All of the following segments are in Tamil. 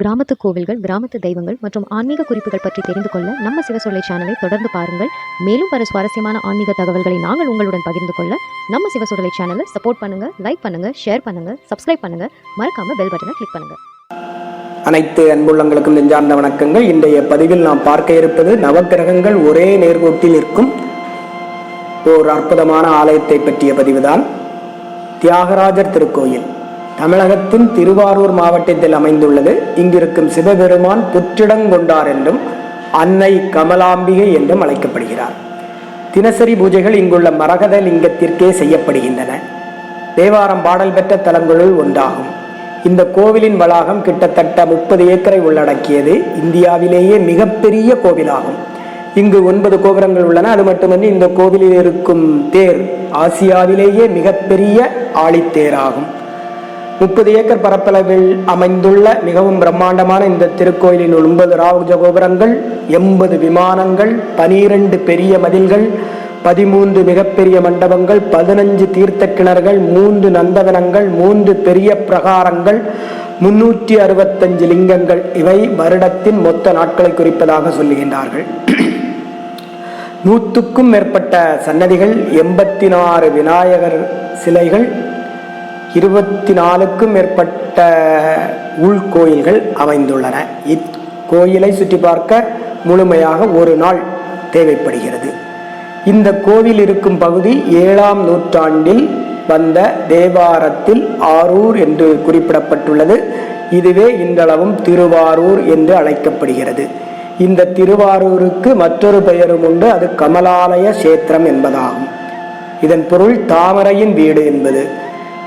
கிராமத்து கோவில்கள் கிராமத்து தெய்வங்கள் மற்றும் ஆன்மீக குறிப்புகள் பற்றி தெரிந்து கொள்ள நம்ம சிவசொல்லை சேனலை தொடர்ந்து பாருங்கள். மேலும் பல சுவாரஸ்யமான ஆன்மீக தகவல்களை நாங்கள் உங்களுடன் பகிர்ந்து கொள்ள நம்ம சிவசொல்லை சேனலை சப்போர்ட் பண்ணுங்க லைக் பண்ணுங்க ஷேர் பண்ணுங்க சப்ஸ்கிரைப் பண்ணுங்க. மறக்காம பெல் பட்டனை கிளிக் பண்ணுங்க. அனைத்து அன்புள்ளங்களுக்கும் நெஞ்சார்ந்த வணக்கங்கள். இன்றைய பதிவில் நாம் பார்க்க இருப்பது நவக்கிரகங்கள் ஒரே நேர்கோட்டில் இருக்கும் ஓர் அற்புதமான ஆலயத்தை பற்றிய பதிவுதான். தியாகராஜர் திருக்கோயில். தமிழகத்தின் திருவாரூர் மாவட்டத்தில் அமைந்துள்ளது. இங்கிருக்கும் சிவபெருமான் புற்றிடங்கொண்டார் என்றும் அன்னை கமலாம்பிகை என்றும் அழைக்கப்படுகிறார். தினசரி பூஜைகள் இங்குள்ள மரகத லிங்கத்திற்கே செய்யப்படுகின்றன. தேவாரம் பாடல் பெற்ற தலங்களுள் ஒன்றாகும். இந்த கோவிலின் வளாகம் கிட்டத்தட்ட முப்பது ஏக்கரை உள்ளடக்கியது. இந்தியாவிலேயே மிகப்பெரிய கோவிலாகும். இங்கு ஒன்பது கோபுரங்கள் உள்ளன. அது மட்டுமன்றி இந்த கோவிலில் இருக்கும் தேர் ஆசியாவிலேயே மிகப்பெரிய ஆழித்தேராகும். முப்பது ஏக்கர் பரப்பளவில் அமைந்துள்ள மிகவும் பிரம்மாண்டமான இந்த திருக்கோயிலின் ஒன்பது ராவுஜ கோபுரங்கள் எண்பது விமானங்கள் பனிரெண்டு பெரிய மதில்கள் பதிமூன்று மிகப்பெரிய மண்டபங்கள் பதினஞ்சு தீர்த்த கிணறுகள் மூன்று நந்தவனங்கள் மூன்று பெரிய பிரகாரங்கள் முன்னூற்றி அறுபத்தஞ்சு லிங்கங்கள். இவை வருடத்தின் மொத்த நாட்களை குறிப்பதாக சொல்லுகின்றார்கள். நூற்றுக்கும் மேற்பட்ட சன்னதிகள் எண்பத்தி நாறு விநாயகர் சிலைகள் இருபத்தி நாலுக்கும் மேற்பட்ட உள்கோயில்கள் அமைந்துள்ளன. இக்கோயிலை சுற்றி பார்க்க முழுமையாக ஒரு நாள் தேவைப்படுகிறது. இந்த கோவில் இருக்கும் பகுதி ஏழாம் நூற்றாண்டில் வந்த தேவாரத்தில் ஆரூர் என்று குறிப்பிடப்பட்டுள்ளது. இதுவே இன்றளவும் திருவாரூர் என்று அழைக்கப்படுகிறது. இந்த திருவாரூருக்கு மற்றொரு பெயரும் உண்டு. அது கமலாலய சேத்திரம் என்பதாகும். இதன் பொருள் தாமரையின் வீடு என்பது.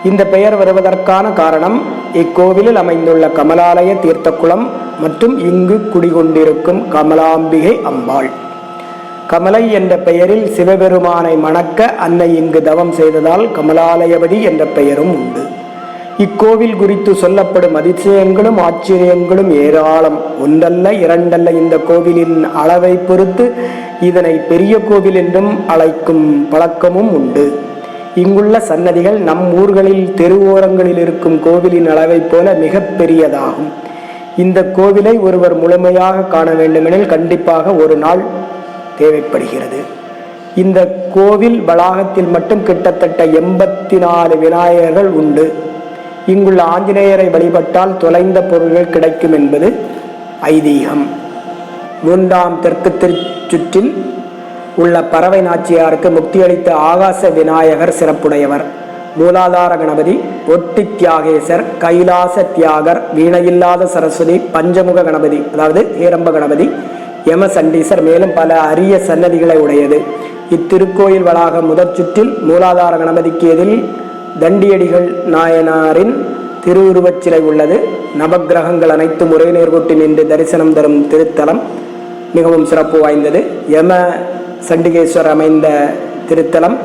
இந்த பெயர் வருவதற்கான காரணம் இக்கோவிலில் அமைந்துள்ள கமலாலய தீர்த்தக்குளம் மற்றும் இங்கு குடிகொண்டிருக்கும் கமலாம்பிகை அம்பாள். கமலை என்ற பெயரில் சிவபெருமானை மணக்க அன்னை இங்கு தவம் செய்ததால் கமலாலயபடி என்ற பெயரும் உண்டு. இக்கோவில் குறித்து சொல்லப்படும் அதிசயங்களும் ஆச்சரியங்களும் ஏராளம். ஒன்றல்ல இரண்டல்ல இந்த கோவிலின் அளவை பொறுத்து இதனை பெரிய கோவில் என்றும் அழைக்கும் பழக்கமும் உண்டு. இங்குள்ள சன்னதிகள் நம் ஊர்களில் தெருவோரங்களில் இருக்கும் கோவிலின் அளவைப் போல மிக பெரியதாகும். இந்த கோவிலை ஒருவர் முழுமையாக காண வேண்டுமெனில் கண்டிப்பாக ஒரு நாள் தேவைப்படுகிறது. இந்த கோவில் வளாகத்தில் மட்டும் கிட்டத்தட்ட எண்பத்தி நாலு விநாயகர்கள் உண்டு. இங்குள்ள ஆஞ்சநேயரை வழிபட்டால் தொலைந்த பொருள்கள் கிடைக்கும் என்பது ஐதீகம். மூன்றாம் தெற்கு திருச்சுற்றில் உள்ள பறவை நாச்சியாருக்கு முக்தியளித்த ஆகாச விநாயகர் சிறப்புடையவர். மூலாதார கணபதி ஒட்டி தியாகேசர் கைலாச தியாகர் வீணையில்லாத சரஸ்வதி பஞ்சமுக கணபதி அதாவது ஏரம்ப கணபதி யம சண்டீசர் மேலும் பல அரிய சன்னதிகளை உடையது. இத்திருக்கோயில் வளாகம் முதற் சுற்றில் மூலாதார கணபதிக்கு எதிரில் தண்டியடிகள் நாயனாரின் திருவுருவச் சிலை உள்ளது. நவக்கிரகங்கள் அனைத்தும் ஒரே நேர்கொட்டி நின்று தரிசனம் தரும் திருத்தலம் மிகவும் சிறப்பு வாய்ந்தது. யம சண்டிகேஸ்வர் அமைந்த திருத்தலம்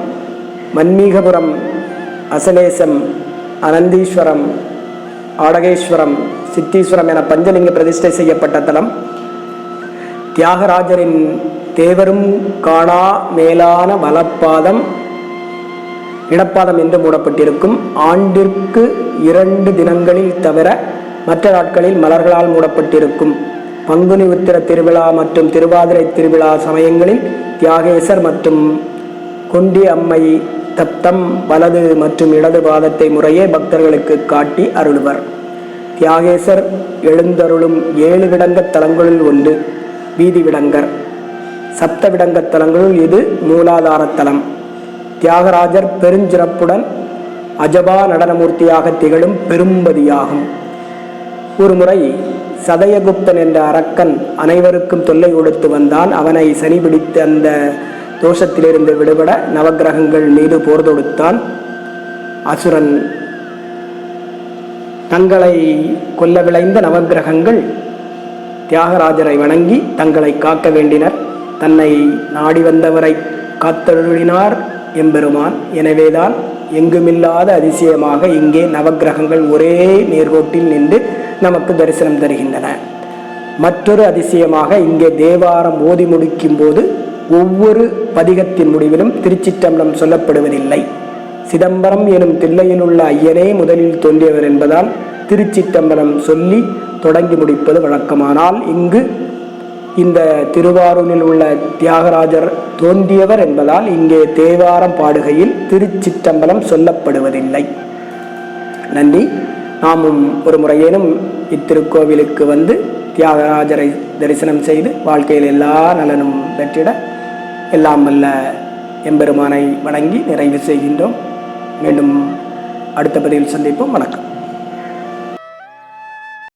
மன்மீகபுரம் அசலேசம் அனந்தீஸ்வரம் ஆடகேஸ்வரம் சித்தீஸ்வரம் என பஞ்சலிங்க பிரதிஷ்டை செய்யப்பட்ட தலம். தியாகராஜரின் தேவரும் காணா மேலான வலப்பாதம் இடப்பாதம் என்று மூடப்பட்டிருக்கும். ஆண்டிற்கு இரண்டு தினங்களில் தவிர மற்ற நாட்களில் மலர்களால் மூடப்பட்டிருக்கும். பங்குனி உத்திர திருவிழா மற்றும் திருவாதிரை திருவிழா சமயங்களில் தியாகேசர் மற்றும் கொண்டி அம்மை தப்தம் வலது மற்றும் இடது பாதத்தை முறையே பக்தர்களுக்கு காட்டி அருள்வர். தியாகேசர் எழுந்தருளும் ஏழு விடங்க தலங்களுள் ஒன்று வீதி விடங்கர். சப்த விடங்க தலங்களுள் இது மூலாதார தலம். தியாகராஜர் பெருஞ்சிறப்புடன் அஜபா நடனமூர்த்தியாக திகழும் பெரும்பதியாகும். ஒரு முறை சதயகுப்தன் என்ற அரக்கன் அனைவருக்கும் தொல்லை கொடுத்து வந்தான் அவனை சனி பிடித்து அந்த தோஷத்திலிருந்து விடுபட நவக்கிரகங்கள் மீது போர் தொடுத்தான். அசுரன் தங்களை கொல்ல விளைந்த நவக்கிரகங்கள் தியாகராஜரை வணங்கி தங்களை காக்க வேண்டினர். தன்னை நாடி வந்தவரை காத்தருளினார் எம்பெருமான். எனவேதான் எங்குமில்லாத அதிசயமாக இங்கே நவக்கிரகங்கள் ஒரே நேர்கோட்டில் நின்று நமக்கு தரிசனம் தருகின்றன. மற்றொரு அதிசயமாக இங்கே தேவாரம் ஓதி முடிக்கும் போது ஒவ்வொரு பதிகத்தின் முடிவிலும் திருச்சிற்றம்பலம் சொல்லப்படுவதில்லை. சிதம்பரம் எனும் தில்லையில் உள்ள ஐயனே முதலில் தோன்றியவர் என்பதால் திருச்சிற்றம்பலம் சொல்லி தொடங்கி முடிப்பது வழக்கமானால் இங்கு இந்த திருவாரூரில் உள்ள தியாகராஜர் தோன்றியவர் என்பதால் இங்கே தேவாரம் பாடுகையில் திருச்சிற்றம்பலம் சொல்லப்படுவதில்லை. நன்றி. நாமும் ஒரு முறையேனும் இத்திருக்கோவிலுக்கு வந்து தியாகராஜரை தரிசனம் செய்து வாழ்க்கையில் எல்லா நலனும் பெற்றிட எல்லாம் வல்ல எம்பெருமானை வணங்கி நிறைவு செய்கின்றோம். மீண்டும் அடுத்த பதிவில் சந்திப்போம். வணக்கம்.